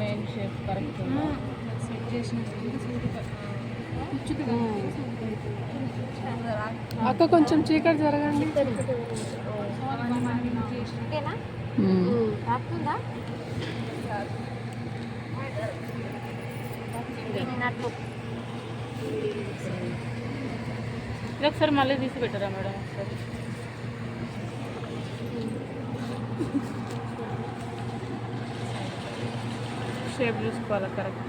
Main shape correct set చేసిన అక్క కొంచెం చీకటి జరగండి. ఒకసారి మళ్ళీ తీసి పెట్టరా మేడం? ఒకసారి షేప్ చూసుకోవాలి కరెక్ట్?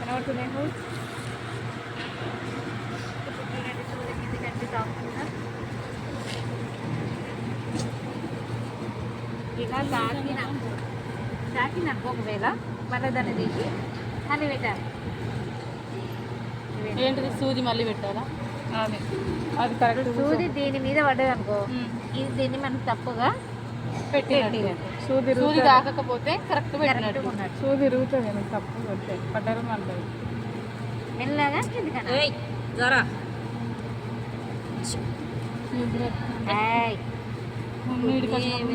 కనబడుతున్నాయి ఇలా తాకిన. తాకినకు ఒకవేళ మళ్ళీ దాన్ని తీసి. పెట్టాలి ఏంటిది? సూది మళ్ళీ పెట్టాలా అది. అది కరెక్ట్ సూది దీని మీద పడ్డది అనుకో. ఇది దీన్ని మనం తప్పుగా పెట్టినట్టు. సూది సూది తాకకపోతే కరెక్ట్ పెట్టినట్టు. సూది ఇరుగుతుంది తప్పు కొట్టే పడ్డారు మళ్ళీ. మెల్లగా కిందికన్నా ఏయ్. ఏమీ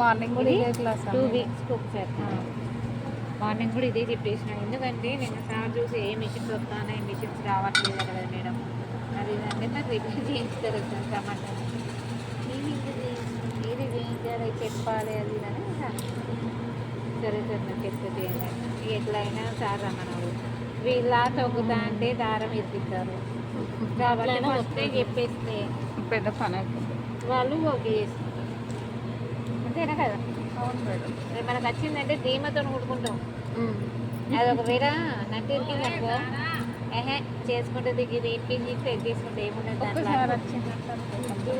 మార్నింగ్ కూడా ఇదే క్లాస్ టూ వీక్స్కి ఒకసారి. మార్నింగ్ కూడా ఇదే చెప్పేసిన. ఎందుకంటే నేను సార్ చూసి ఏ మిషన్స్ వస్తానే మిషన్స్ రావట్లేదు కదా మేడం. అది అంటే నాకు రిపేర్ చేయించుతారు సార్ టమాటా ఇది ఇది ఇది చేయించాలి చెప్పాలి అది అని సార్ సరే నాకు చెప్తే చేయండి ఎట్లయినా సార్ రమ్మన్నారు. వీళ్ళ తొక్కుతా అంటే దారం ఎత్తిస్తారు. కాబట్టి ఫస్టే చెప్పేస్తే పెద్ద పని వాళ్ళు ఓకే చేస్తారు. అంతేనా కదా? అవును మేడం. రేపు మనకు వచ్చిందంటే ధీమతో కొట్టుకుంటాం అది ఒకవేళ నట్టు ఇరికింది అనుకో ఏహే చేసుకుంటే దిగి ఇరికించి సెట్ చేసుకుంటే ఏముండదు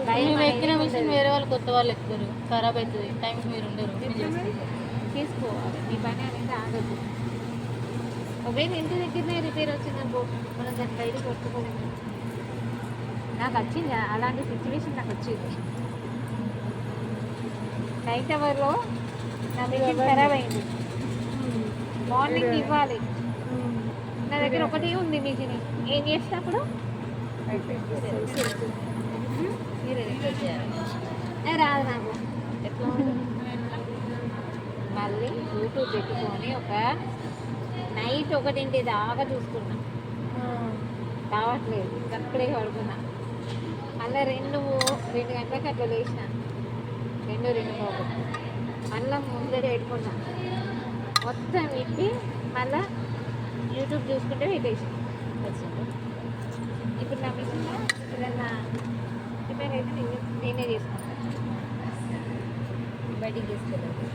మేము ఎక్కిన మిషన్. వేరే వాళ్ళు కొత్త వాళ్ళు ఎక్కుతారు. ఖరాబ్ అవుతుంది. టైంకి మీరు ఉండరు. చేసుకోవాలి మీ పని అనేది ఆగదు. ఒకవేళ ఇంటి దగ్గరనే రిపేర్ వచ్చిందనుకో మనం దాన్ని బయట కొట్టుకోలేదు నాకు వచ్చింది? అలాంటి సిచ్యువేషన్ నాకు వచ్చింది. నైట్ అవర్లో నా మిషన్ ఖరాబ్ అయింది. మార్నింగ్ ఇవ్వాలి. నా దగ్గర ఒకటే ఉంది మిషన్ ఏం చేసినప్పుడు? రాదు నాకు? మళ్ళీ యూట్యూబ్ పెట్టుకొని ఒక నైట్ ఒకటింటి దాకా చూసుకున్నా. కావట్లేదు అక్కడే పడుకున్నా. మళ్ళీ రెండు రెండు గంటలకు అట్లా లేచిన. రెండు రెండు పోగొట్టు మళ్ళీ ముందే పెట్టుకున్నా మొత్తం ఇప్పి మళ్ళీ యూట్యూబ్ చూసుకుంటే పెట్టేసి. ఇప్పుడు నా మిషన్ ఏదన్నా ప్రిపేర్ అయితే నేను నేనే చేసుకుంటాను బయటికి తీసుకెళ్ళాను